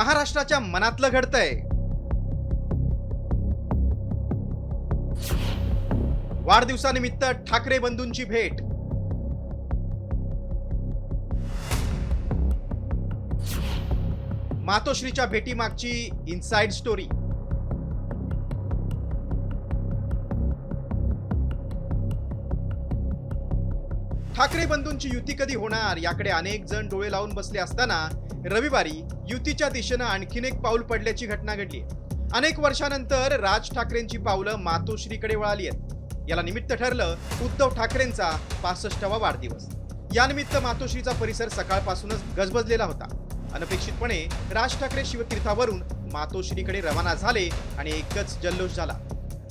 महाराष्ट्राच्या मनातलं घडतंय. वाढदिवसानिमित्त ठाकरे बंधूंची भेट. मातोश्रीच्या भेटीमागची इनसाइड स्टोरी ठाकरे बंधूंची युती कधी होणार? याकडे अनेक जण डोळे लावून बसले असताना रविवारी युतीच्या दिशेनं आणखीन एक पाऊल पडल्याची घटना घडली अनेक वर्षानंतर राज ठाकरेंची पावलं मातोश्रीकडे वळाली आहेत. याला निमित्त ठरलं उद्धव ठाकरेंचा पासष्टावा वाढदिवस. यानिमित्त मातोश्रीचा परिसर सकाळपासूनच गजबजलेला होता. अनपेक्षितपणे राज ठाकरे शिवतीर्थावरून मातोश्रीकडे रवाना झाले आणि एकच जल्लोष झाला.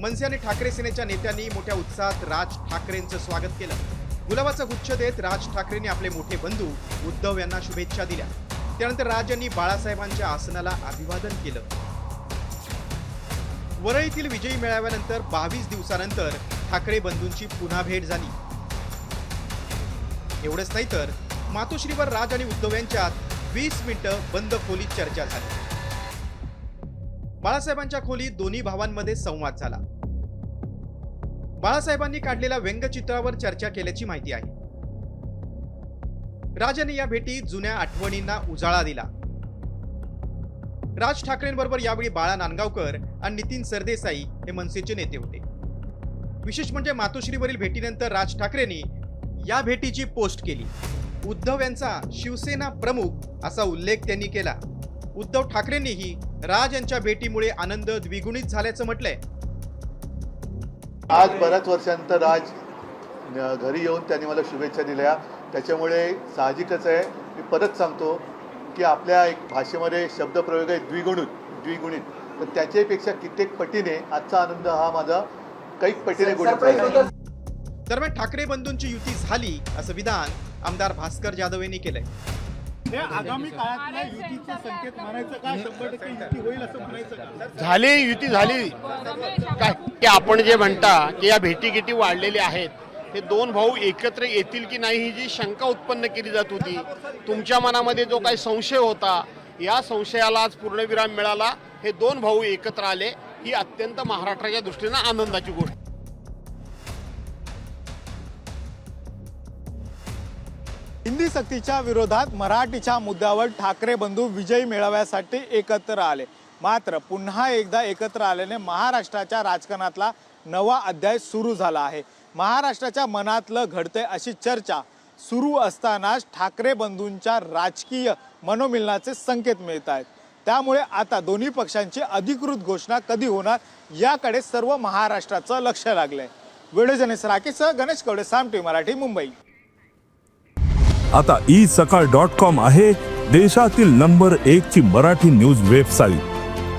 मनसे आणि ठाकरे सेनेच्या नेत्यांनी मोठ्या उत्साहात राज ठाकरेंचं स्वागत केलं. गुलाबाचा गुच्छ देत राज ठाकरेंनी आपले मोठे बंधू उद्धव यांना शुभेच्छा दिल्या. त्यानंतर राज यांनी बाळासाहेबांच्या आसनाला अभिवादन केलं. वरळीतील विजयी मेळाव्यानंतर बावीस दिवसानंतर ठाकरे बंधूंची पुन्हा भेट झाली. एवढंच नाही तर मातोश्रीवर राज आणि उद्धव यांच्यात वीस मिनिटं बंद खोलीत चर्चा झाली. बाळासाहेबांच्या खोलीत दोन्ही भावांमध्ये संवाद झाला. बाळासाहेबांनी काढलेल्या व्यंगचित्रावर चर्चा केल्याची माहिती आहे. राज या भेटीत जुन्या आठवणींना उजाळा दिला. राज ठाकरेंबरोबर यावेळी बाळा नांदगावकर आणि नितीन सरदेसाई हे मनसेचे नेते होते. विशेष म्हणजे मातोश्रीवरील भेटीनंतर राज ठाकरेंनी या भेटीची पोस्ट केली. उद्धव यांचा शिवसेना प्रमुख असा उल्लेख त्यांनी केला. उद्धव ठाकरेंनीही राज यांच्या भेटीमुळे आनंद द्विगुणित झाल्याचं म्हटलंय. आज बऱ्याच वर्षानंतर आज घरी येऊन त्यांनी मला शुभेच्छा दिल्या. त्याच्यामुळे साहजिकच आहे. मी परत सांगतो की आपल्या एक भाषेमध्ये शब्दप्रयोग आहे द्विगुणित द्विगुणित. तर त्याच्यापेक्षा कित्येक पटीने आजचा आनंद हा माझा कैक पटीने गुणित दरम्यान ठाकरे बंधूंची युती झाली असं विधान आमदार भास्कर जाधव यांनी केलंय. हे आगामी काळातल्या युतीचे संकेत मानायचं का? शंभर टक्के युती होईल असं म्हणायचं का? झाली युती झाली. काय? की आपण जे म्हणता की या भेटीगिटी वाढलेल्या आहेत हे दोन भाऊ एकत्र येतील की नाही ही जी शंका उत्पन्न केली जात होती तुमच्या मनामध्ये जो काही संशय होता या संशयाला आज पूर्णविराम मिळाला हे दोन भाऊ एकत्र आले ही अत्यंत महाराष्ट्राच्या दृष्टीनं आनंदाची गोष्ट. हिंदी सक्तीच्या विरोधात मराठीच्या मुद्द्यावर ठाकरे बंधू विजयी मेळाव्यासाठी एकत्र आले. मात्र पुन्हा एकदा एकत्र आल्याने महाराष्ट्राच्या राजकारणातला नवा अध्याय सुरू झाला आहे. महाराष्ट्राच्या मनातलं घडतंय अशी चर्चा सुरू असतानाच ठाकरे बंधूंच्या राजकीय मनोमिलनाचे संकेत मिळत आहेत. त्यामुळे आता दोन्ही पक्षांची अधिकृत घोषणा कधी होणार याकडे सर्व महाराष्ट्राचं लक्ष लागलंय. व्हिडिओ जर्नलिस्ट राकेशसह गणेश कवडे साम टी मराठी मुंबई. आता ई सकाळ डॉट कॉम आहे देशातील नंबर एक ची मराठी न्यूज वेबसाईट.